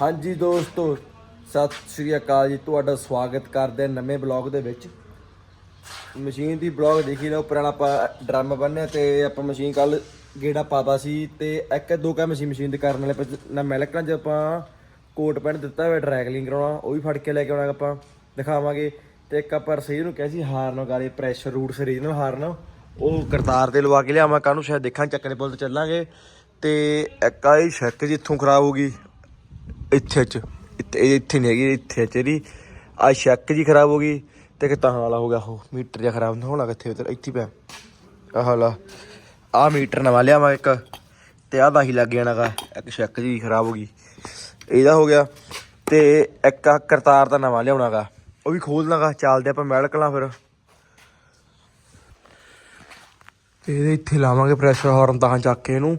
ਹਾਂਜੀ ਦੋਸਤੋ, ਸਤਿ ਸ਼੍ਰੀ ਅਕਾਲ ਜੀ। ਤੁਹਾਡਾ ਸਵਾਗਤ ਕਰਦੇ ਹਾਂ ਨਵੇਂ ਬਲੌਗ ਦੇ ਵਿੱਚ। ਮਸ਼ੀਨ ਦੀ ਬਲੌਗ ਦੇਖੀ ਲਓ ਪੁਰਾਣਾ ਆਪਾਂ ਡਰਮ ਬੰਨਿਆ ਤੇ ਆਪਾਂ ਮਸ਼ੀਨ ਕੱਲ ਗੇੜਾ ਪਾਤਾ ਸੀ ਤੇ ਇੱਕ ਦੋ ਕੰਮ ਸੀ ਮਸ਼ੀਨ ਦੇ ਕਰਨ ਵਾਲੇ ਪਰ ਨਾ ਮਿਲਕਾਂ ਚ ਆਪਾਂ ਕੋਟ ਪੈਂਟ ਦਿੱਤਾ ਹੋਇਆ ਡਰੈਗਲਿੰਗ ਕਰਾਉਣਾ, ਉਹ ਵੀ ਫੜ ਕੇ ਲੈ ਕੇ ਆਉਣਾ ਆਪਾਂ, ਦਿਖਾਵਾਂਗੇ। ਤੇ ਇੱਕ ਆਪਾਂ ਰਸੀ ਨੂੰ ਕਿਹਾ ਸੀ, ਹਾਰਨ ਗਾਲੇ ਪ੍ਰੈਸ਼ਰ ਰੂਟ ਸਰੀਰ ਨੂੰ ਹਾਰਨ। ਉਹ ਕਰਤਾਰ ਤੇ ਲਵਾ ਕੇ ਲਿਆਵਾਂ ਕੱਲ ਨੂੰ ਸ਼ਾਇਦ ਦੇਖਾਂ ਚੱਕਣੇ ਪੁੱਲ ਤੇ ਚੱਲਾਂਗੇ। ਤੇ ਇੱਕ ਆਈ ਛੱਕ ਜਿੱਥੋਂ ਖਰਾਬ ਹੋ ਗਈ ਇੱਥੇ ਚ। ਇੱਥੇ ਇਹ ਇੱਥੇ ਨਹੀਂ ਹੈਗੀ, ਇੱਥੇ ਚਰੀ ਆ ਸ਼ੱਕ ਜੀ ਖਰਾਬ ਹੋ ਗਈ। ਤੇ ਇੱਕ ਤਾਂ ਵਾਲਾ ਹੋ ਗਿਆ ਉਹ, ਮੀਟਰ ਜਿਹਾ ਖਰਾਬ ਹੋਣਾ ਕਿੱਥੇ ਉਧਰ ਇੱਥੇ ਹੀ ਪਿਆ। ਆਹ ਲਾ ਆ ਮੀਟਰ ਨਵਾਂ ਲਿਆਵਾਂ ਇੱਕ। ਤੇ ਆ ਬਾਹੀ ਲੱਗ ਜਾਣਾਗਾ ਇੱਕ ਸ਼ੱਕ ਜੀ ਖਰਾਬ ਹੋ ਗਈ। ਇਹਦਾ ਹੋ ਗਿਆ। ਤੇ ਇੱਕ ਆਹ ਕਰਤਾਰ ਦਾ ਨਵਾਂ ਲਿਆਉਣਾਗਾ ਉਹ ਵੀ ਖੋਲਣਾਗਾ ਚੱਲਦੇ ਆਪਾਂ ਮੈਲਕਲਾਂ ਫਿਰ। ਤੇ ਇਹਦੇ ਇੱਥੇ ਲਾਵਾਂਗੇ ਪ੍ਰੈਸ਼ਰ ਹਾਰਨ ਤਾਂ ਚੱਕ ਕੇ ਇਹਨੂੰ।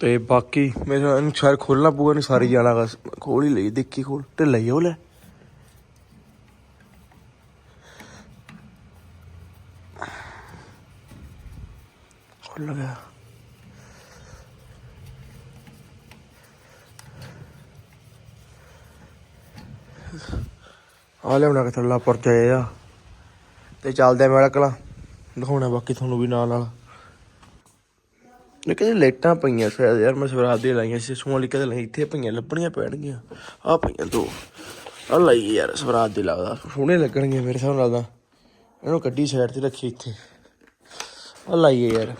ਤੇ ਬਾਕੀ ਮੈਨੂੰ ਇਹਨੂੰ ਸ਼ਾਇਦ ਖੋਲਣਾ ਪਊਗਾ ਨਹੀਂ ਸਾਰੀ ਜਾਣਾ ਗਾ, ਖੋਲ ਹੀ ਲਈ, ਦੇਖੀ ਖੋਲ, ਤੇ ਲਈ ਉਹ ਲੈ। ਖੁੱਲ ਗਿਆ। ਆ ਲਿਆਉਣਾ ਕਿ ਥੱਲਾ ਪਰਚਾ ਆ। ਤੇ ਚੱਲਦੇ ਮੇਰਾ ਕਲਾ ਦਿਖਾਉਣਾ ਬਾਕੀ ਤੁਹਾਨੂੰ ਵੀ ਨਾਲ ਨਾਲ ਲੇਕਿਨ ਲਾਈਟਾਂ ਪਈਆਂ ਸ਼ਾਇਦ ਯਾਰ, ਮੈਂ ਸਵਰਾਜ ਦੇ ਲਾਈਆਂ ਸੀ, ਸੋਹਣੀ ਕਦੇ ਲਾਈਆਂ ਇੱਥੇ ਪਈਆਂ, ਲੱਭਣੀਆਂ ਪੈਣਗੀਆਂ। ਆ ਪਈਆਂ ਦੋ। ਆ ਲਈ ਯਾਰ ਸਵਰਾਜ ਦੇ ਲੱਗਦਾ। ਸੋਹਣੇ ਲੱਗਣਗੇ ਮੇਰੇ ਹਿਸਾਬ ਨਾਲ ਤਾਂ। ਇਹਨੂੰ ਕੱਢੀ ਸਾਈਡ ਤੇ ਰੱਖੀ ਇੱਥੇ। ਆ ਲਾਈਏ ਯਾਰ।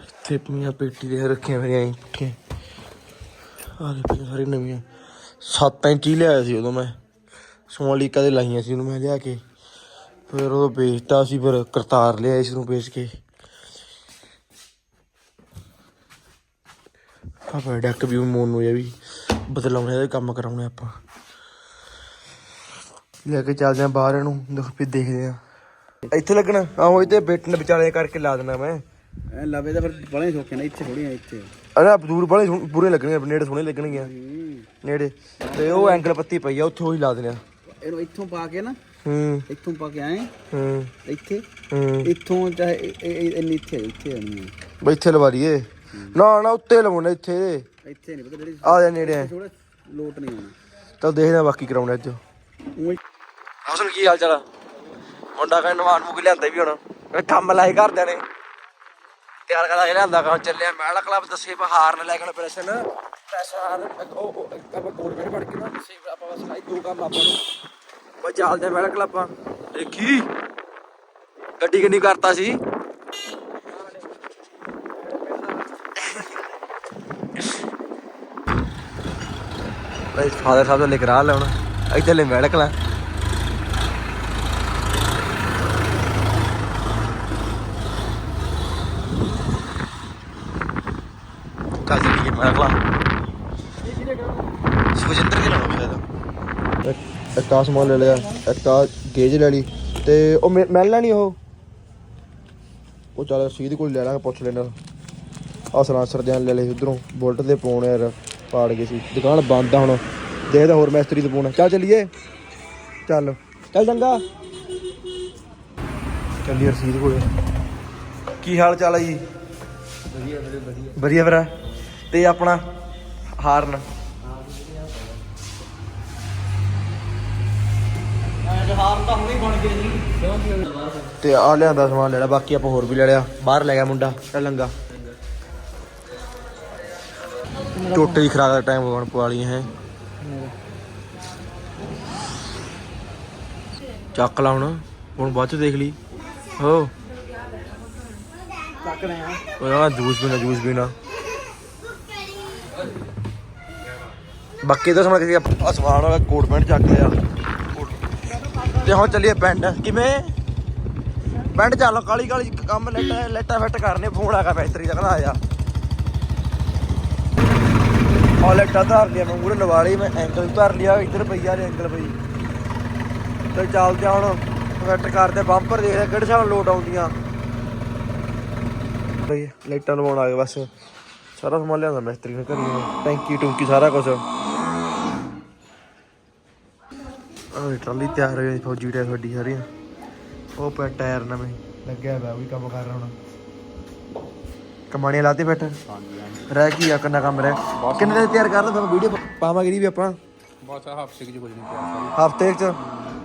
ਇੱਥੇ ਪਈਆਂ ਪੇਟੀ ਦੇ ਰੱਖੀਆਂ ਮੇਰੀਆਂ ਐਂ ਆ ਦੇ ਪਈਆਂ ਸਾਰੀ ਨਵੀਆਂ। 7 ਇੰਚ ਹੀ ਲਿਆਇਆ ਸੀ ਉਦੋਂ ਮੈਂ। ਸੋਹਣੀ ਕਦੇ ਲਾਈਆਂ ਸੀ ਉਹਨੂੰ ਮੈਂ ਲਿਆ ਕੇ। ਫਿਰ ਉਹ ਵੇਚਤਾ ਸੀ ਫਿਰ ਕਰਤਾਰ ਲਿਆ ਇਸ ਨੂੰ ਵੇਚ ਕੇ। ਆਪਾਂ ਡੱਕ ਵੀ ਮੋਨੂ ਇਹ ਵੀ ਬਦਲਾਉਣੇ ਦਾ ਕੰਮ ਕਰਾਉਣੇ ਆਪਾਂ। ਲੈ ਕੇ ਚੱਲਦੇ ਆ ਬਾਹਰ ਇਹਨੂੰ ਦੇਖ ਵੀ ਦੇਖਦੇ ਆ ਇੱਥੇ ਲੱਗਣਾ ਆਹੋ ਇੱਥੇ ਬੇਟਨ ਵਿਚਾਲੇ ਕਰਕੇ ਲਾ ਦੇਣਾ ਮੈਂ। ਐ ਲਵੇ ਤਾਂ ਫਿਰ ਬੜੇ ਸੌਖੇ ਨੇ ਇੱਥੇ ਥੋੜੀਆਂ ਇੱਥੇ। ਅਰੇ ਦੂਰ ਬੜੇ ਬੁਰੇ ਲੱਗਣਗੇ ਨੇੜੇ ਸੋਹਣੇ ਲੱਗਣਗੇ। ਨੇੜੇ। ਤੇ ਉਹ ਐਂਗਲ ਪੱਤੀ ਪਈ ਆ ਉੱਥੇ ਉਹੀ ਲਾ ਦੇਣਾ ਇਹਨੂੰ ਇੱਥੋਂ ਪਾ ਕੇ ਨਾ ਹੂੰ। ਇੱਥੋਂ ਪਾ ਕੇ ਆਏ। ਹੂੰ। ਇੱਥੇ। ਹੂੰ। ਇੱਥੋਂ ਚਾਹੇ ਇੰਨੀ ਇੱਥੇ ਇੱਥੇ ਆਣੀ ਬਈ ਇੱਥੇ ਲਵਾ ਲਈਏ ਨਾ ਨਾ ਉੱਤੇ ਲਵਾਉਣਾ ਇੱਥੇ। ਇੱਥੇ ਨਹੀਂ ਪਤਾ ਜਿਹੜੀ ਆ ਜਾ ਨੇੜੇ ਥੋੜਾ ਲੋਟ ਨਹੀਂ ਆਉਣਾ। ਤਾਂ ਦੇਖਦੇ ਆ ਬਾਕੀ ਕਰਾਉਣਾ ਅੱਜ ਹਸਨ ਕੀ ਹਾਲ ਚਾਲ ਮੁੰਡਾ ਕਹਿੰਦਾ ਨਵਾਨ ਮੁਕ ਲਿਆਂਦਾ ਵੀ ਹੁਣ। ਕੰਮ ਲਾਏ ਘਰਦਿਆਂ ਨੇ। ਤਿਆਰ ਕਰਾ ਕੇ ਲਿਆਂਦਾ ਕੰਮ ਚੱਲਿਆ ਮਹਿਲਾ ਕਲੱਬ ਦੱਸੇ ਬਹਾਰ ਨਾ ਲੈ ਕੇ ਪ੍ਰੈਸ਼ਨ। ਪ੍ਰੈਸ਼ਨ ਉਹ ਕੋਲ ਬੈਠ ਪੜ ਕੇ ਨਾ ਆਪਾਂ ਬਸ ਦੋ ਕੰਮ ਆਪਾਂ ਨੂੰ। ਬਸ ਚੱਲਦੇ ਮਹਿਲਾ ਕਲੱਬਾਂ। ਦੇਖੀ? ਗੱਡੀ ਕਿੰਨੀ ਕਰਤਾ ਸੀ? ਬਈ ਫਾਦਰ ਸਾਹਿਬ ਦਾ ਲੈ ਕੇ ਰਾਹ ਲਾਉਣਾ ਇੱਥੇ ਲੈ। ਮਹਿਲਾ ਕਲਾਂ ਕਾਜੀ ਕੀ ਮੈਂ ਅਗਲਾ ਸੁਖਜਿੰਦਰ ਕੇ ਲਾਉਣਾ ਸ਼ਾਇਦ ਆਹ ਸਮਾਨ ਲੈ ਲਿਆ ਇੱਕ ਆ ਗੇਜ ਲੈ ਲਈ ਤੇ ਉਹ ਮਿਲ ਲੈਣੀ ਉਹ। ਉਹ ਚੱਲ ਸੀਧ ਕੋਲ ਲੈ ਲਾਂਗੇ ਪੁੱਛ ਲੈਣਾ। ਆ ਸਲਾਂਸਰ ਦੇ ਲੈ ਲਏ ਉਧਰੋਂ ਬੁਲਟ ਦੇ ਪਾਉਣ ਯਾਰ ਪਾੜ ਗਏ ਸੀ। ਦੁਕਾਨ ਬੰਦ ਆ ਹੁਣ। ਦੇਖਦਾ ਹੋਰ ਮਿਸਤਰੀ ਤੇ ਪਾਉਣਾ। ਚੱਲ ਚੱਲੀਏ। ਚੱਲ। ਚੱਲ ਚੰਗਾ। ਚੱਲੀਏ ਰਸੀਦ ਕੋਲ। ਕੀ ਹਾਲ ਚਾਲ ਹੈ ਜੀ? ਵਧੀਆ ਵਧੀਆ ਵਧੀਆ। ਵਧੀਆ ਵੀਰਾ। ਤੇ ਆਪਣਾ ਹਾਰਨ? ਹਾਰ ਤਾਂ ਹੁਣੇ ਬਣ ਗਏ ਜੀ। ਤੇ ਆ ਲਿਆਂਦਾ ਸਮਾਨ ਲੈਣਾ, ਬਾਕੀ ਆਪਾਂ ਹੋਰ ਵੀ ਲੈ ਲਿਆ। ਬਾਹਰ ਲੈ ਗਿਆ ਮੁੰਡਾ ਚੱਲ ਲੰਗਾ। ਟੋਟੇ ਦੀ ਖਰਾਕ ਦਾ ਟਾਈਮ ਹੋਣ ਪਵਾ ਹੈ ਚੱਕ ਲਾ ਹੁਣ ਹੁਣ ਬਾਅਦ ਚ ਦੇਖ ਲਈ। ਹੋ ਚੱਕ ਰਹੇ ਆ ਉਹ ਆ ਜੂਸ ਪੀਣਾ ਜੂਸ ਪੀਣਾ। ਬਾਕੀ ਤਾਂ ਸਮਾਨ ਕਿਸੇ ਆ ਸਮਾਨ ਵਾਲਾ ਕੋਟ ਪੈਂਟ ਚੱਕ ਲਿਆ। ਤੇ ਹੁਣ ਚੱਲੀਏ ਪਿੰਡ। ਕਿਵੇਂ? ਪਿੰਡ ਚੱਲ, ਕਾਲੀ ਕਾਲੀ ਕੰਮ ਲੈਟਾ ਲੈਟਾ ਫਿੱਟ ਕਰਨੇ, ਫੋਨ ਆਗਾ ਫੈਕਟਰੀ ਦਾ, ਕਹਿੰਦਾ ਆਇਆ ਆ ਲੈਟਾ ਧਰ ਲਿਆ ਮੈਂ ਮੂਰੇ ਲਵਾ ਲਈ ਮੈਂ ਐਂਕਲ ਵੀ ਲਿਆ, ਇੱਧਰ ਪਈਆ ਨੇ ਐਂਕਲ ਪਈ। ਤੇ ਚੱਲਦੇ ਹੁਣ ਫਿੱਟ ਕਰਦੇ ਬੰਪਰ ਦੇਖਦੇ ਕਿਹੜੇ ਸਾਲ ਲੋਟ ਆਉਂਦੀਆਂ। ਬਈ ਲਾਈਟਾਂ ਲਵਾਉਣ ਆ ਗਏ ਬਸ। ਸਾਰਾ ਸਮਾਨ ਲਿਆਂਦਾ ਮਿਸਤਰੀ ਨੇ ਘਰੀ। ਟੈਂਕੀ ਟੂੰਕੀ ਸਾਰਾ ਕੁਝ ਆਹ ਟਰਾਲੀ ਤਿਆਰ ਹੋ ਗਈ ਫੌਜੀ ਟਾਇਰ ਵੱਡੀ ਸਾਰੀਆਂ ਉਹ ਪੈ ਟਾਇਰ ਨਵੇਂ ਲੱਗਿਆ ਹੋਇਆ ਉਹ ਵੀ ਕੰਮ ਕਰ ਰਿਹਾ ਹੁਣ। ਕਮਾਣੀਆਂ ਲਾਤੀ ਬੈਠ ਰਹਿ ਕੀ ਆ ਕਿੰਨਾ ਕੰਮ ਰਹਿ? ਕਿੰਨੇ ਦਿਨ ਤਿਆਰ ਕਰ ਦੋ ਫਿਰ ਵੀਡੀਓ ਪਾਵਾਂਗੇ ਨਹੀਂ ਵੀ ਆਪਾਂ। ਬਸ ਹਫ਼ਤੇ ਕਿ ਕੁਝ ਨਹੀਂ ਪਿਆ ਹਫ਼ਤੇ ਚ?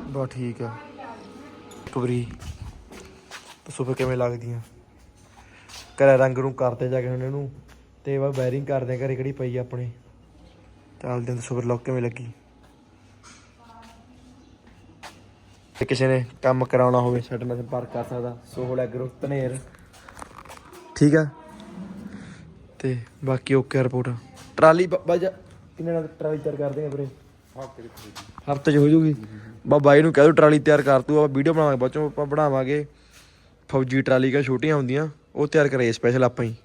ਬਸ ਠੀਕ ਆ। ਕਬਰੀ ਫਿਰ ਕਿਵੇਂ ਲੱਗਦੀਆਂ? ਘਰੇ ਰੰਗ ਨੂੰ ਕਰਦੇ ਜਾ ਕੇ ਹੁਣ ਇਹਨੂੰ। ਤੇ ਵਾ ਬੈਰਿੰਗ ਕਰਦੇ ਘਰੇ ਕਿਹੜੀ ਪਈ ਆਪਣੇ। ਚੱਲਦੇ ਹਾਂ ਫਿਰ ਲੋਕ ਕਿਵੇਂ ਲੱਗੀ? ਤੇ ਕਿਸੇ ਨੇ ਕੰਮ ਕਰਾਉਣਾ ਹੋਵੇ ਸਾਡੇ ਨਾਲ ਸੰਪਰਕ ਕਰ ਸਕਦਾ। ਸੋਹਲ ਐਗਰੋ ਧਨੇਰ ਠੀਕ ਆ। ਤੇ ਬਾਕੀ ਓਕੇ ਰਿਪੋਰਟ। ਟਰਾਲੀ ਬਾਜਾ ਕਿੰਨੇ ਨਾਲ ਟਰਾਲੀ ਤਿਆਰ ਕਰਦੇ ਆ ਵੀਰੇ? ਹਫ਼ਤੇ ਚ ਹੋ ਜੂਗੀ। ਬਾ ਬਾਈ ਨੂੰ ਕਹਿ ਦੋ ਟਰਾਲੀ ਤਿਆਰ ਕਰ ਤੂੰ ਆਪਾਂ ਵੀਡੀਓ ਬਣਾਵਾਂਗੇ ਬਾਅਦ ਚੋਂ ਆਪਾਂ ਬਣਾਵਾਂਗੇ। ਫੌਜੀ ਟਰਾਲੀ ਕਾ ਛੋਟੀਆਂ ਹੁੰਦੀਆਂ ਉਹ ਤਿਆਰ ਕਰਾਏ ਸਪੈਸ਼ਲ ਆਪਾਂ ਹੀ।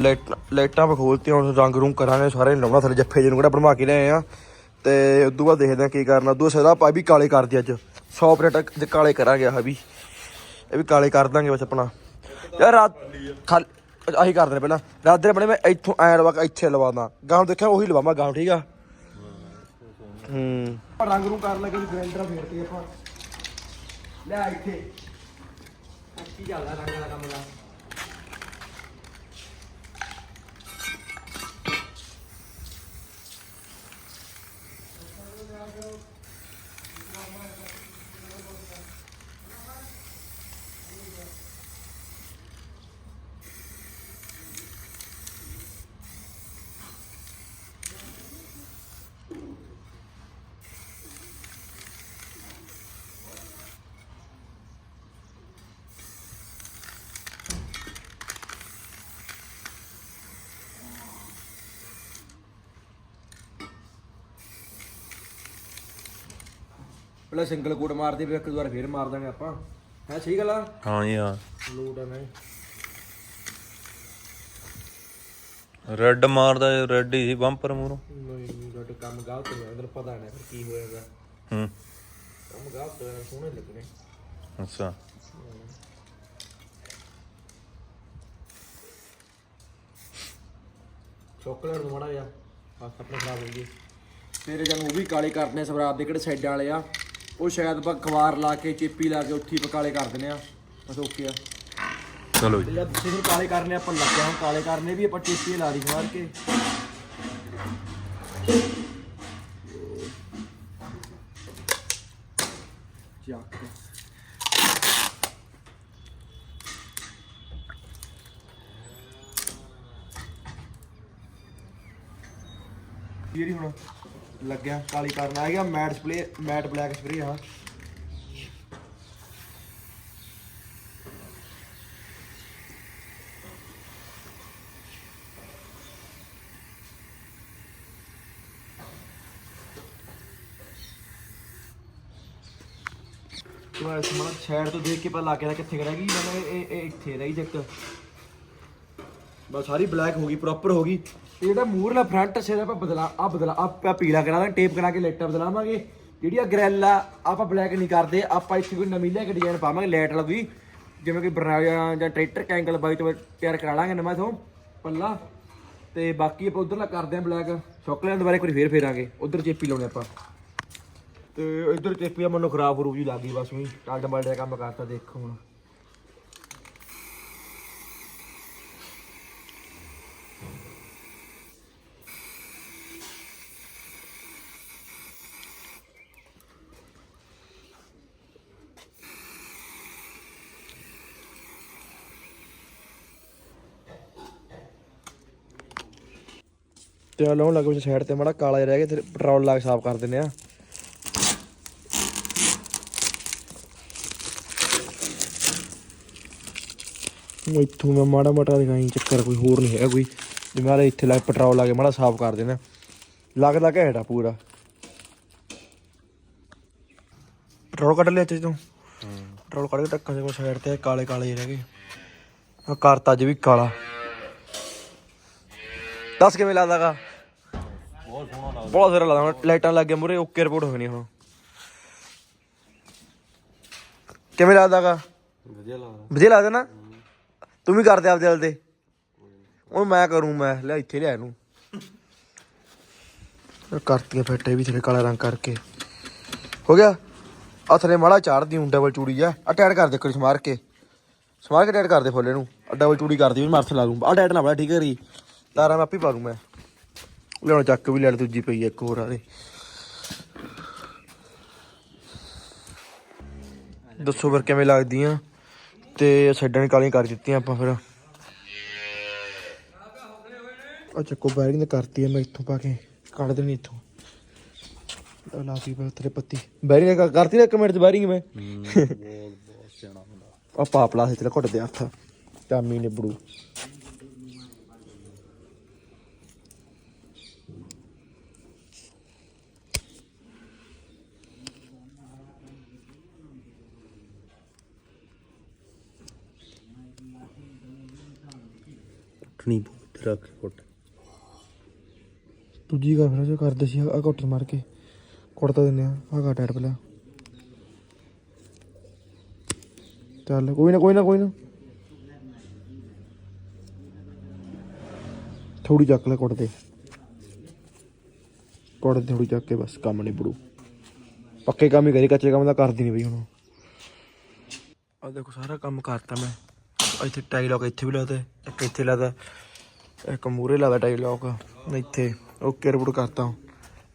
ਲਾਈਟ ਲਾਈਟਾਂ ਆਪਾਂ ਖੋਲਤੀਆਂ ਹੁਣ ਰੰਗ ਰੂੰਗ ਕਰਾਂਗੇ ਸਾਰੇ ਲਾਉਣਾ ਥੱਲੇ ਜੱਫੇ ਜਿਹਨੂੰ ਕਿਹੜਾ ਬਣਵਾ ਕੇ ਲਿਆਏ ਆ। ਤੇ ਉਦੋਂ ਬਾਅਦ ਦੇਖਦੇ ਆ ਕੀ ਕਰਨਾ। ਉਦੋਂ ਸਦਾ ਪਾ ਵੀ ਕਾਲੇ ਕਰਦੀ ਅੱਜ। 100% ਦੇ ਕਾਲੇ ਕਰਾਂਗੇ ਆਹ ਵੀ। ਇਹ ਵੀ ਕਾਲੇ ਕਰ ਦਾਂਗੇ ਬਸ ਆਪਣਾ। ਯਾਰ ਰਾਤ ਖਾਲ ਆਹੀ ਕਰਦੇ ਨੇ ਪਹਿਲਾਂ। ਰਾਤ ਦੇ ਬਣੇ ਮੈਂ ਇੱਥੋਂ ਐ ਲਵਾ ਕੇ ਇੱਥੇ ਲਵਾਦਾ ਗਾਉਂ ਦੇਖਿਆ ਉਹੀ ਲਵਾਵਾਂ ਗਾਉਂ ਠੀਕ ਆ? ਹੂੰ। ਰੰਗ ਨੂੰ ਕਰਨ ਲੱਗੇ ਗ੍ਰੈਂਡਰ ਫੇਰਤੀ ਆਪਾਂ। ਲੈ ਇੱਥੇ। ਕੀ ਚੱਲਦਾ ਰੰਗ ਦਾ ਕੰਮ ਦਾ? ਪਹਿਲਾਂ ਸਿੰਗਲ ਕੋਟ ਮਾਰਦੇ ਫਿਰ ਇੱਕ ਦੋ ਵਾਰ ਫੇਰ ਮਾਰ ਦਾਂਗੇ ਆਪਾਂ। ਹੈ ਸਹੀ ਗੱਲ ਆ? ਹਾਂ ਜੀ ਹਾਂ। ਲੋਟ ਆ ਨਹੀਂ। ਰੈੱਡ ਮਾਰਦਾ ਰੈੱਡ ਹੀ ਸੀ ਬੰਪਰ ਮੂਰੋਂ ਨਹੀਂ ਨਹੀਂ ਗੱਡ ਕੰਮ ਗਲਤ ਹੋ ਗਿਆ ਤੈਨੂੰ ਪਤਾ ਨਹੀਂ ਫਿਰ ਕੀ ਹੋਏਗਾ। ਹੂੰ। ਕੰਮ ਗਲਤ ਹੋਇਆ ਸੋਹਣੇ ਲੱਗਣੇ। ਅੱਛਾ। ਚਾਕਲੇਟ ਨੂੰ ਮਾੜਾ ਜਿਹਾ ਹੱਥ ਆਪਣੇ ਖਰਾਬ ਹੋ ਗਏ। ਤੇਰੇ ਜਨ ਉਹ ਵੀ ਕਾਲੇ ਕਰਨੇ ਸਵਰਾਬ ਦੇ ਕਿਹੜੇ ਸਾਈਡ ਵਾਲੇ ਆ? ਉਹ ਸ਼ਾਇਦ ਆਪਾਂ ਖਵਾਰ ਲਾ ਕੇ ਚੇਪੀ ਲਾ ਕੇ ਉੱਥੀ ਕਾਲੇ ਕਰ ਦਿੰਦੇ ਆ। ਬਸ ਓਕੇ ਆ। ਚਲੋ ਜੀ। ਜਦ ਸਿਰ ਕਾਲੇ ਕਰਨੇ ਆਪਾਂ ਲੱਗਿਆ ਹੁਣ ਕਾਲੇ ਕਰਨੇ ਵੀ ਆਪਾਂ ਚੇਪੀ ਲਾ ਦੀ ਮਾਰ ਕੇ। ਚੱਕ। ਜਿਹੜੀ ਹੁਣ? ਲੱਗਿਆ, ਕਾਲੀ ਕਰਨ ਆ ਗਿਆ, matte spray, matte black spray ਆ। ਤੂੰ ਇਸ ਮਨ ਸਾਈਡ ਤੋਂ ਦੇਖ ਕੇ ਪਤਾ ਲੱਗ ਗਿਆ ਕਿੱਥੇ ਰਹਿ ਗਈ? ਮੈਂ ਇਹ ਇਹ- ਇਹ ਇੱਥੇ ਰਹਿ ਗਈ ਜੱਕ ਬਸ ਸਾਰੀ ਬਲੈਕ ਹੋ ਗਈ ਪ੍ਰੋਪਰ ਹੋ ਗਈ। ਤੇ ਜਿਹੜਾ ਮੂਰਲਾ ਫਰੰਟ ਸਿਰ ਆਪਾਂ ਬਦਲਾ ਆ ਬਦਲਾ ਆਪਾਂ ਪੀਲਾ ਕਰਾ ਦਾਂਗੇ ਟੇਪ ਕਰਾ ਕੇ ਲਾਈਟਾਂ ਬਦਲਾਵਾਂਗੇ। ਜਿਹੜੀ ਆ ਗ੍ਰਿਲ ਆ, ਆਪਾਂ ਬਲੈਕ ਨਹੀਂ ਕਰਦੇ, ਆਪਾਂ ਇੱਥੇ ਕੋਈ ਨਵੀਂ ਲੈ ਕੇ ਡਿਜ਼ਾਈਨ ਪਾਵਾਂਗੇ ਲਾਈਟ ਵਾਲਾ ਵੀ ਜਿਵੇਂ ਕਿ ਬਰਨਾਲਾ ਜਾਂ ਟਰੈਕਟਰ ਕੈਂਗਲ ਬਾਈ ਤੋਂ ਤਿਆਰ ਕਰਾ ਲਾਂਗੇ ਨਵਾਂ ਤੋਂ ਪੱਲਾ। ਤੇ ਬਾਕੀ ਆਪਾਂ ਉਧਰਲਾ ਕਰਦੇ ਆਂ ਬਲੈਕ ਚਾਕਲੇਟ ਦੁਬਾਰੇ ਇੱਕ ਵਾਰੀ ਫੇਰ ਫੇਰਾਂਗੇ ਉਧਰ ਚੇਪੀ ਲਾਉਣੇ ਆਪਾਂ। ਤੇ ਇੱਧਰ ਚੇਪੀਆ ਮੈਨੂੰ ਖਰਾਬ ਹੋ ਜੀ ਲੱਗੀ ਬਸ ਵੀ ਟਾਲਟ ਮਾਲਟ ਦਾ ਕੰਮ ਕਰਤਾ, ਦੇਖੋ ਹੁਣ। ਤੇ ਲਾਉਣ ਲੱਗ ਵਿੱਚ ਸਾਈਡ ਤੇ, ਮਾੜਾ ਕਾਲਾ ਰਹਿ ਗਿਆ ਤੇ ਪੈਟਰੋਲ ਲਾ ਕੇ ਸਾਫ਼ ਕਰ ਦਿੰਦੇ ਆ। ਇੱਥੋਂ ਮੈਂ ਮਾੜਾ ਮੋਟਾ ਦਿਖਾਈ, ਚੱਕਰ ਕੋਈ ਹੋਰ ਨਹੀਂ ਹੈਗਾ ਕੋਈ। ਜਿਵੇਂ ਆਲੇ ਇੱਥੇ ਲਾ ਕੇ ਪੈਟਰੋਲ ਲਾ ਕੇ ਮਾੜਾ ਸਾਫ਼ ਕਰ ਦੇਣਾ ਲੱਗਦਾ ਘੈਂਟ ਆ ਪੂਰਾ। ਪੈਟਰੋਲ ਕੱਢ ਲਿਆ ਚ ਤੂੰ। ਪੈਟਰੋਲ ਕੱਢ ਕੇ ਟੱਕਾਂ ਦੇ ਸਾਈਡ ਤੇ ਕਾਲੇ ਕਾਲੇ ਜਿਹੇ ਰਹਿ ਗਏ। ਆ ਕਰਤਾ ਅੱਜ ਵੀ ਕਾਲਾ। ਦੱਸ ਕਿਵੇਂ ਲੱਗਦਾਗਾ? ਬਹੁਤ ਸੋਹਣਾ ਲੱਗਦਾ। ਬਹੁਤ ਸਾਰਾ ਲੱਗਦਾ ਹੁਣ ਲਾਈਟਾਂ ਲੱਗ ਗਿਆ ਮੂਰੇ ਓਕੇ ਰਿਪੋਰਟ ਹੋਣੀ ਹੁਣ। ਕਿਵੇਂ ਲੱਗਦਾਗਾ ਵਧੀਆ ਲੱਗਦਾ। ਵਧੀਆ ਲੱਗਦਾ ਨਾ? ਤੂੰ ਵੀ ਕਰਦੇ ਆਪਦੇ ਦਿਲ ਤੇ। ਉਹ ਮੈਂ ਕਰੂੰ ਮੈਂ ਲੈ ਇੱਥੇ ਲਿਆ ਇਹਨੂੰ। ਇਹ ਕਰਤੀਆਂ ਫੱਟੇ ਵੀ ਥਲੇ ਕਾਲਾ ਰੰਗ ਕਰਕੇ। ਹੋ ਗਿਆ? ਆ ਥਲੇ ਮਾੜਾ ਚਾੜਦੀ ਹੂੰ ਡਬਲ ਚੂੜੀ ਆ ਅਟੈਚ ਕਰ ਦੇ ਕਰੀ ਮਾਰ ਕੇ। ਸਮਾਰ ਕੇ ਡੈਡ ਕਰਦੇ ਫੁੱਲ ਇਹਨੂੰ। ਡਬਲ ਚੂੜੀ ਕਰਦੀ ਵੀ ਮਰਥ ਲਾ ਦੂੰ ਆ ਡੈਡ ਨਾ ਬੜਾ ਠੀਕ ਕਰੀ ਤਾਰਾਂ ਮੈਂ ਆਪੇ ਪਾ ਦੂੰ ਮੈਂ। ਲਿਆਉਣ ਚੱਕ ਵੀ ਲੈ ਲੈ ਦੂਜੀ ਪਈ ਆ ਇੱਕ ਹੋਰ ਆਲੇ ਦੱਸੋ ਫਿਰ ਕਿਵੇਂ ਲੱਗਦੀਆਂ? ਤੇ ਨੇ ਕਾਲੀਆਂ ਕਰ ਦਿੱਤੀਆਂ ਆਪਾਂ ਫਿਰ। ਆ ਚੱਕੋ ਬੈਰਿੰਗ ਤਾਂ ਕਰਤੀ ਆ ਮੈਂ ਇੱਥੋਂ ਪਾ ਕੇ ਕੱਢ ਦੇਣੀ ਇੱਥੋਂ। ਆ ਲਾਤੀ ਬਸ ਤੇਰੇ ਪੱਤੀ। ਬੈਰਿੰਗ ਕਰ- ਕਰਤੀ ਨਾ ਇੱਕ ਮਿੰਟ ਚ ਬੈਰਿੰਗ ਮੈਂ। ਆ ਪਾਪਲਾ ਸੀ ਤੇਰਾ ਘੁੱਟ ਦੇ ਹੱਥ। ਟਾਮੀ ਨੇ ਬੜੂ ਠਣੀ ਰੱਖ ਕੁੱਟ। ਦੂਜੀ ਕਰ ਫਿਰ ਜੋ ਕਰਦੇ ਸੀ ਆ ਘੁੱਟ ਮਾਰ ਕੇ ਕੁੱਟਤਾ ਦਿੰਨੇ ਆ ਆ ਘਾਟਾ ਟੈਟ ਪਹਿਲਾਂ। ਚੱਲ, ਕੋਈ ਨਾ ਕੋਈ ਨਾ ਕੋਈ ਨਾ। ਥੋੜੀ ਚੱਕ ਲੈ ਕੁੱਟ ਦੇ। ਕੁੱਟ ਦੇ ਥੋੜੀ ਚੱਕ ਕੇ, ਬਸ ਕੰਮ ਨਹੀਂ ਬੜੂ ਪੱਕੇ ਕੰਮ ਹੀ ਕਰੇ, ਕੱਚੇ ਕੰਮ ਦਾ ਕਰਦੀ ਨਹੀਂ ਬਈ ਹੁਣ। ਆ ਦੇਖੋ, ਸਾਰਾ ਕੰਮ ਕਰਤਾ ਮੈਂ। ਇੱਥੇ ਟਾਈ ਲੋਕ ਇੱਥੇ ਵੀ ਲਾਤਾ, ਇੱਕ ਇੱਥੇ ਲਾਤਾ, ਇੱਕ ਮੂਰੇ ਲਾਦਾ ਟਾਈ ਲੋਕ ਇੱਥੇ ਓਕੇ ਰਿਪੋਰਟ ਕਰਤਾ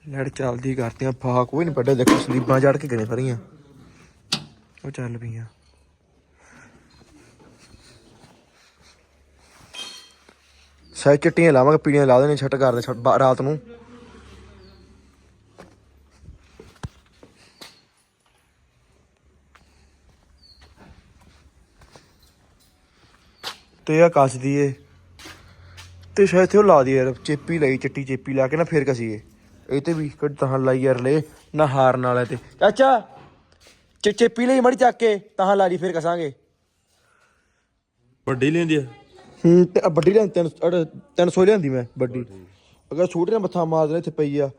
ਲੈਟ ਚੱਲਦੀ ਕਰਤੀਆਂ ਫਾ ਕੋਈ ਨਹੀਂ ਪੱਡੇ ਦੇਖੋ ਸਲੀਬਾਂ ਚੜ ਕੇ ਗਏ ਫਰੀਆਂ ਉਹ ਚੱਲ ਪਈਆਂ। ਸਾਈ ਚਿੱਟੀਆਂ ਲਾਵਾਂਗੇ ਪੀੜੀਆਂ ਲਾ ਦੇਣੀ ਛੱਟ ਕਰਦੇ ਛੱਟ, ਰਾਤ ਨੂੰ। ਤੇ ਆ ਕੱਸ ਦੀਏ ਤੇ ਸ਼ਾਇਦ ਤੇ ਉਹ ਲਾ ਦੀ ਯਾਰ ਚੇਪੀ ਲਈ ਚਿੱਟੀ ਚੇਪੀ ਲਾ ਕੇ ਨਾ ਫੇਰ ਕਸੀਏ। ਇਹ ਤੇ ਵੀ ਕੱਢ ਤਾਂ ਲਾਈ ਯਾਰ ਲੈ ਨਾ ਹਾਰਨ ਵਾਲੇ ਤੇ। ਚਾਚਾ ਚੇ ਚੇਪੀ ਲਈ ਮੜੀ ਚੱਕ ਕੇ ਤਾਂ ਲਾ ਲਈ ਫੇਰ ਕਸਾਂਗੇ। ਵੱਡੀ ਲੈਂਦੀ ਆ? ਹੂੰ ਤੇ ਆਹ ਵੱਡੀ ਅੜ- ਤਿੰਨ ਸੌ ਲਿਆਂਦੀ ਮੈਂ ਵੱਡੀ। ਅਗਰ ਛੋਟੇ ਨਾਲ ਮੱਥਾ ਮਾਰ ਦੇਣਾ ਇੱਥੇ ਪਈ ਆ।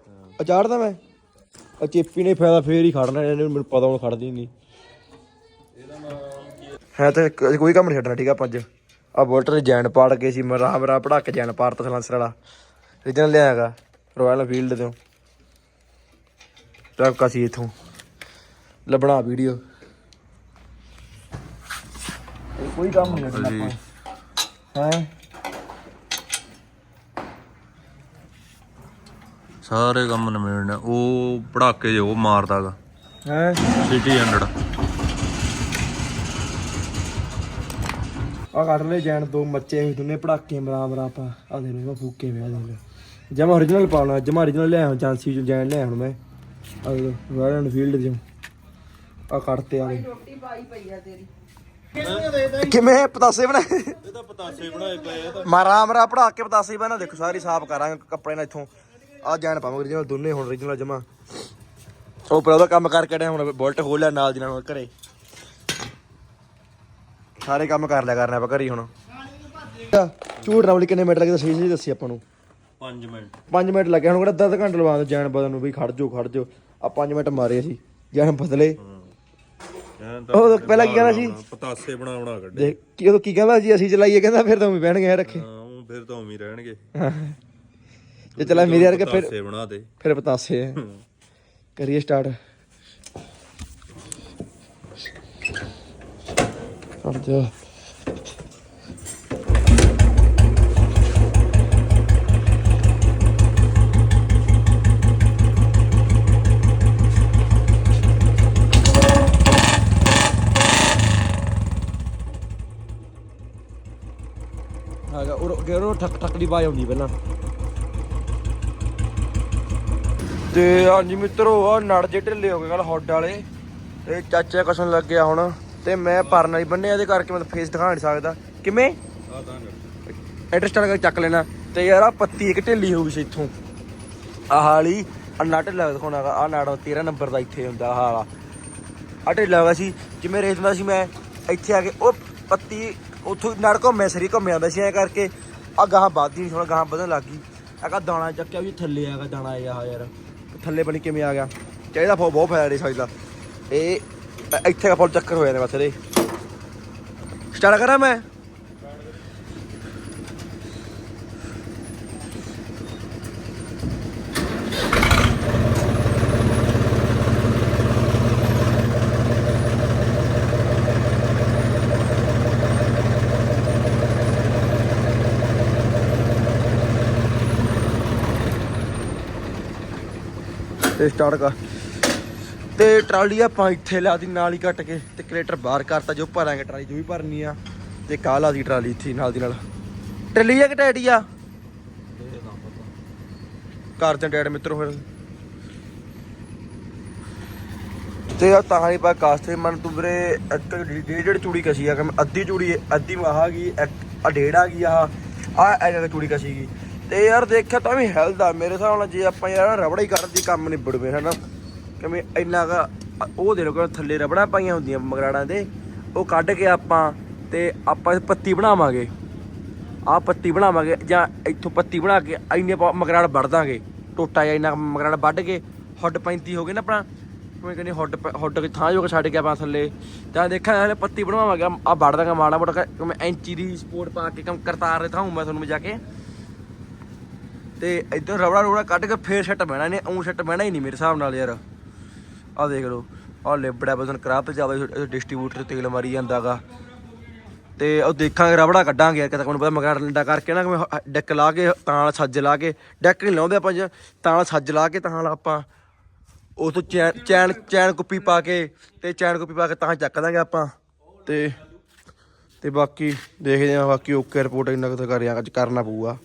ਆ ਚਾੜਦਾ ਮੈਂ। ਆ ਚੇਪੀ ਨੇ ਫਾਇਦਾ ਫੇਰ ਹੀ ਖੜਨਾ ਇਹਨੇ ਮੈਨੂੰ ਪਤਾ ਹੁਣ ਖੜਦੀ ਨਹੀਂ ਹੈ ਤਾਂ ਕੋਈ ਕੰਮ ਨਹੀਂ ਛੱਡਣਾ ਠੀਕ ਆ ਆਪਾਂ ਅੱਜ। ਆ ਬੋਲਟਰ ਦੇ ਜੈਨ ਪਾੜ ਕੇ ਸੀ ਮੈਂ ਰਾਮ ਰਾਮ ਪੜਾ ਕੇ ਜੈਨ ਪਾੜਤਾ ਸਲੈਂਸਰ ਵਾਲਾ। ਰੀਜਨਲ ਲਿਆਗਾ ਰਾਇਲ ਫੀਲਡ ਤੋਂ। ਟਰੱਕ ਸੀ ਇਥੋਂ। ਲੱਭਣਾ ਵੀਡੀਓ। ਕੋਈ ਕੰਮ ਨਹੀਂ। ਆਪਾਂ। ਹੈ? ਸਾਰੇ ਕੰਮ ਨਵੇੜਨੇ ਉਹ ਪੜਾਕੇ ਜੇ ਮਾਰਦਾਗਾ ਹੈ? ਸਿਟੀ 100 ਆ ਕੱਢ ਲੈ ਜੈਨ, ਦੋ ਮੱਚੇ ਹੋਏ ਦੋਨੇ ਪੜਾਕੇ ਮਰਾਮ ਰਾਪਾ ਆ ਦੇ ਲੋ ਫੂਕੇ ਵੇ ਆ ਦੇ ਲੋ ਜਮਾ origignal ਪਾਉਣਾ, ਜਮਾ origignal ਲਿਆ ਹਾਂ ਚਾਂਸੀ ਚੋਂ ਜੈਨ ਲਿਆ ਹੁਣ ਮੈਂ। ਆ ਦੇ ਰਾਇਲ ਫੀਲਡ ਚੋਂ। ਆ ਕੱਢਤੇ ਆ ਰੋਟੀ ਪਾਈ ਪਈ ਆ ਤੇਰੀ ਕਿਵੇਂ ਪਤਾਸੇ ਬਣਾਏ? ਇਹ ਤਾਂ ਪਤਾਸੇ ਬਣਾਏ ਪਏ ਆ ਮਾਰਾ, ਮਰਾ, ਪੜਾ ਕੇ ਪਤਾਸੇ ਬਣਾ ਦੇਖੋ, ਸਾਰੀ ਸਾਫ਼ ਕਰਾਂਗੇ, ਕੱਪੜੇ ਨਾਲ ਇੱਥੋਂ। ਆ ਜਾਣ ਪਾਵਾਂਗੇ origignal ਦੋਨੇ ਹੁਣ origignal ਜਮਾ। ਉਹ ਪਰ ਉਹਦਾ ਕੰਮ ਕਰਕੇ ਆਇਆ ਹੁਣ ਬੋਲਟ ਖੋਲ ਲਿਆ ਨਾਲ ਦੀ ਨਾਲ ਘਰੇ। ਸਾਰੇ ਕੰਮ ਕਰ ਲਿਆ ਕਰਨੇ ਆਪਾਂ ਘਰੇ ਹੁਣ। ਝੂਠ ਨਾ ਬੋਲੀ ਕਿੰਨੇ ਮਿੰਟ ਲੱਗੇ ਸਹੀ ਸਹੀ ਦੱਸੀ ਆਪਾਂ ਨੂੰ? 5 ਮਿੰਟ। 5 ਮਿੰਟ ਲੱਗੇ ਹੁਣ ਕਿਹੜਾ ਅੱਧਾ ਘੰਟਾ ਲਵਾ ਦੇ ਜੈਨ ਬਦਲ ਨੂੰ ਵੀ ਖੜ ਜਾਓ ਖੜ ਜਾਓ। ਆ 5 ਮਿੰਟ ਮਾਰੇ ਅਸੀਂ ਜੈਨ ਬਦਲੇ। ਉਹ ਪਹਿਲਾਂ ਕੀ ਕਹਿੰਦਾ ਸੀ? ਪਤਾਸੇ ਬਣਾ ਬਣਾ ਕੱਢੇ। ਦੇਖ ਕੀ ਉਹ ਕੀ ਕਹਿੰਦਾ ਜੀ ਅਸੀਂ ਚਲਾਈਏ ਕਹਿੰਦਾ ਫਿਰ ਤਾਂ ਵੀ ਬਹਿਣਗੇ ਰੱਖੇ। ਹਾਂ ਉਹ ਫਿਰ ਤਾਂ ਉਵੇਂ ਰਹਿਣਗੇ। ਜੇ ਚਲਾ ਮੇਰੇ ਵਰਗੇ ਫਿਰ ਪਤਾਸੇ ਬਣਾ ਦੇ। ਫਿਰ ਪਤਾਸੇ ਕਰੀਏ ਸਟਾਰਟ। ਕਰ ਜਾ ਹੈਗਾ ਉਹ ਗੇਰੋ ਠੱਕ ਠੱਕ ਦੀ ਆਵਾਜ਼ ਆਉਂਦੀ ਪਹਿਲਾਂ ਤੇ ਹਾਂਜੀ ਮਿੱਤਰੋ ਆ ਨੜ ਜੇ ਢਿੱਲੇ ਹੋ ਗਏ ਕੱਲ ਹੌਡ ਵਾਲੇ। ਤੇ ਚਾਚਾ ਕਸਣ ਲੱਗ ਗਿਆ ਹੁਣ। ਤੇ ਮੈਂ ਪਰਨ ਵਾਲੀ ਬੰਨੇ ਇਹਦੇ ਕਰਕੇ ਮੈਂ ਫੇਸ ਦਿਖਾ ਨਹੀਂ ਸਕਦਾ। ਕਿਵੇਂ? ਐਡਰੈਸ ਕਰਕੇ ਚੱਕ ਲੈਣਾ। ਤੇ ਯਾਰ ਆ ਪੱਤੀ ਇੱਕ ਢਿੱਲੀ ਹੋ ਗਈ ਸੀ ਇੱਥੋਂ। ਆਹ ਵਾਲੀ ਆ ਨਟ ਢਿੱਲਾ ਦਿਖਾਉਣਾਗਾ ਆ ਨਾੜਾ 13 ਨੰਬਰ ਦਾ ਇੱਥੇ ਹੁੰਦਾ, ਆਹ ਵਾਲਾ। ਆ ਢਿੱਲਾ ਹੋਇਆ ਸੀ। ਜਿਵੇਂ ਰੇਸ ਹੁੰਦਾ ਸੀ, ਮੈਂ ਇੱਥੇ ਆ ਕੇ, ਉਹ ਪੱਤੀ ਉੱਥੋਂ ਨੜ ਘੁੰਮੇ ਸਰੀ ਘੁੰਮੇ ਆਉਂਦਾ ਸੀ। ਐ ਕਰਕੇ ਆ ਗਾਹਾਂ ਵੱਧਦੀ ਨਹੀਂ ਹੁਣ ਗਾਹਾਂ ਵਧਣ ਲੱਗ ਗਈ। ਆਗਾ ਦਾਣਾ ਚੱਕਿਆ ਵੀ ਥੱਲੇ ਆਗਾ ਦਾਣਾ ਆਇਆ ਆ ਯਾਰ। ਥੱਲੇ ਬਣੀ ਕਿਵੇਂ ਆ ਗਿਆ। ਚਾਹੀਦਾ ਫੋ ਬਹੁਤ ਫਾਇਦਾ ਇਸ ਦਾ। ਇਹ ਇੱਥੇ ਦਾ ਫੁੱਲ ਚੱਕਰ ਹੋ ਜਾਂਦੇ ਬਸ ਇਹਦੇ ਸਟਾਰਟ ਕਰਾਂ ਮੈਂ ਤੇ ਸਟਾਰਟ ਕਰ ਤੇ ਟਰਾਲੀ ਆਪਾਂ ਇੱਥੇ ਲਾ ਦੀ, ਨਾਲ ਹੀ ਕੱਟ ਕੇ ਤੇ ਕ੍ਰੇਟਰ ਬਾਹਰ ਕਰਤਾ, ਜੋ ਭਰਾਂਗੇ ਟਰਾਲੀ ਜੋ ਵੀ ਭਰਨੀ ਆ। ਤੇ ਕਾਹ ਲਾ ਦੀ ਟਰਾਲੀ ਇੱਥੇ, ਨਾਲ ਦੀ ਨਾਲ। ਟੱਲੀ ਆ ਕਿ ਟੈਡੀ ਆ? ਕਰ ਦੇ ਡੈਡ ਮਿੱਤਰੋ ਫਿਰ ਤੇ ਆ ਤਾਂ ਹੀ ਪਾ ਕਾਸਤੇ ਮਨ ਤੂੰ ਵੀਰੇ, ਇੱਕ ਡੇਢ ਚੂੜੀ ਕਸੀ ਆ ਕਿ ਮੈਂ ਅੱਧੀ ਚੂੜੀ, ਅੱਧੀ ਆਹ ਗਈ, ਇੱਕ ਆ ਡੇਢ ਆ ਗਈ ਆ ਆ ਐਨੇ ਦੀ ਚੂੜੀ ਕਸੀ ਗਈ। ਤੇ ਯਾਰ ਦੇਖਿਆ ਤਾਂ ਵੀ ਹੈਲਦਾ ਮੇਰੇ ਹਿਸਾਬ ਨਾਲ ਜੇ ਆਪਾਂ ਯਾਰ ਰਬੜਾ ਹੀ ਕਰਨ ਕੰਮ ਨਿਬੜਵੇ, ਹਨਾ? ਕਿਵੇਂ ਇੰਨਾ ਕ, ਉਹ ਦੇ ਲੋ ਕਿ ਥੱਲੇ ਰਬੜਾਂ ਪਾਈਆਂ ਹੁੰਦੀਆਂ ਮਗਰਾੜਾਂ ਦੇ, ਉਹ ਕੱਢ ਕੇ ਆਪਾਂ ਤੇ ਆਪਾਂ ਪੱਤੀ ਬਣਾਵਾਂਗੇ। ਆਹ ਪੱਤੀ ਬਣਾਵਾਂਗੇ ਜਾਂ ਇੱਥੋਂ ਪੱਤੀ ਬਣਾ ਕੇ ਇੰਨੇ ਪਾ- ਮਗਰਾੜ ਵੱਢ ਦਾਂਗੇ। ਟੋਟਾ ਜਾਂ ਇੰਨਾ ਕੁ ਮਗਰਾੜ ਵੱਢ ਕੇ ਹੁੱਡ 35 ਹੋ ਗਏ ਨਾ ਆਪਣਾ, ਕਿਵੇਂ ਕਹਿੰਦੇ ਹੁੱਡ ਪ- ਹੁੱਡ ਕੇ ਥਾਂ ਜੋ ਕੇ ਛੱਡ ਕੇ ਆਪਾਂ ਥੱਲੇ, ਤਾਂ ਦੇਖਾਂ ਹਲੇ ਪੱਤੀ ਬਣਾਵਾਂਗੇ ਆ ਵੱਢ ਦਾਂਗਾ ਮਾੜਾ ਮੋਟਾ ਕ- ਕਿਵੇਂ ਐਂਚੀ ਦੀ ਸਪੋਰਟ ਪਾ ਕੇ ਕੰਮ ਕਰਤਾਰ ਦੇ ਥਾਂ ਮੈਂ ਤੁਹਾਨੂੰ ਜਾ ਕੇ। ਤੇ ਇੱਧਰ ਰਬੜਾ ਰੋੜਾ ਕੱਢ ਕੇ ਫੇਰ ਸੈੱਟ ਬਹਿਣਾ ਨੇ, ਉਂ ਸੈੱਟ ਬਹਿਣਾ ਹੀ ਨਹੀਂ ਮੇਰੇ ਹਿਸਾਬ ਨਾਲ ਯਾਰ। ਆਹ ਦੇਖ ਲਓ, ਆਹ ਲਿਬੜਾ ਬਸਨ ਕਰਾਫਟ ਜਾਵੇ ਡਿਸਟ੍ਰੀਬਿਊਟਰ ਤੇਲ ਮਾਰੀ ਜਾਂਦਾਗਾ। ਤੇ ਉਹ ਦੇਖਾਂਗੇ, ਰਬੜਾ ਕੱਢਾਂਗੇ ਯਾਰ, ਕਿਤੇ ਕੋਈ ਪਤਾ ਮਗਰ ਲੰਡਾ ਕਰਕੇ ਨਾ, ਕਿਵੇਂ ਹ- ਡੈਕ ਲਾ ਕੇ ਤਾਂ ਸੱਜ ਲਾ ਕੇ, ਡੈਕ ਨਹੀਂ ਲਾਉਂਦੇ ਆਪਾਂ ਜੇ ਤਾਂ ਸੱਜ ਲਾ ਕੇ ਤਾਂ ਆਪਾਂ ਉਹ ਤੋਂ ਚੈਨ ਚੈਨ ਚੈਨ ਕੁੱਪੀ ਪਾ ਕੇ ਤੇ ਚੈਨ ਕੁੱਪੀ ਪਾ ਕੇ ਤਾਂ ਚੱਕ ਦਾਂਗੇ ਆਪਾਂ। ਤੇ ਤੇ ਬਾਕੀ ਦੇਖਦੇ ਹਾਂ, ਬਾਕੀ ਓਕੇ ਰਿਪੋਰਟ ਇੰਨਾ ਕੁ ਤਾਂ ਕਰ ਕਰਨਾ ਪਊਗਾ।